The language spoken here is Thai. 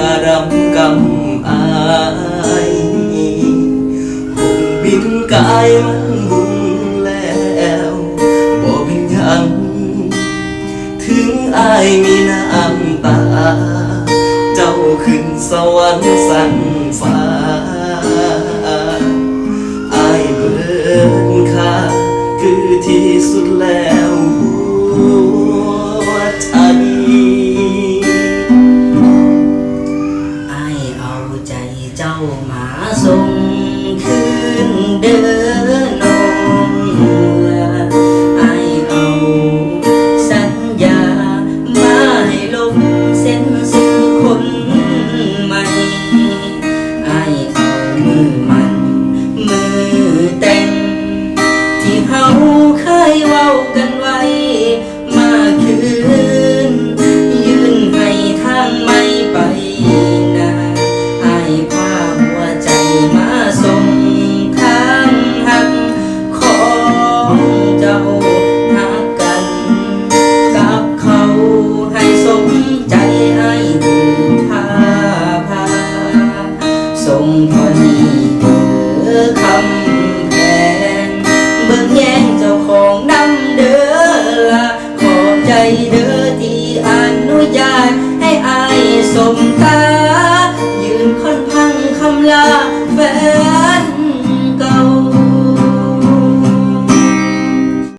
การำอายคงบินกายมันบุญแล้วบ่เป็นยัง ถึงอายมีน้ำตา เจ้าขึ้นสวรรค์สันฟ้า เจ้ามาส่งคืนเดิน มพอดีเออคำแพงเบิ่งแย่งเจ้าของน้ำเด้อละขอบใจเด้อที่อนุญาตให้อายสมตา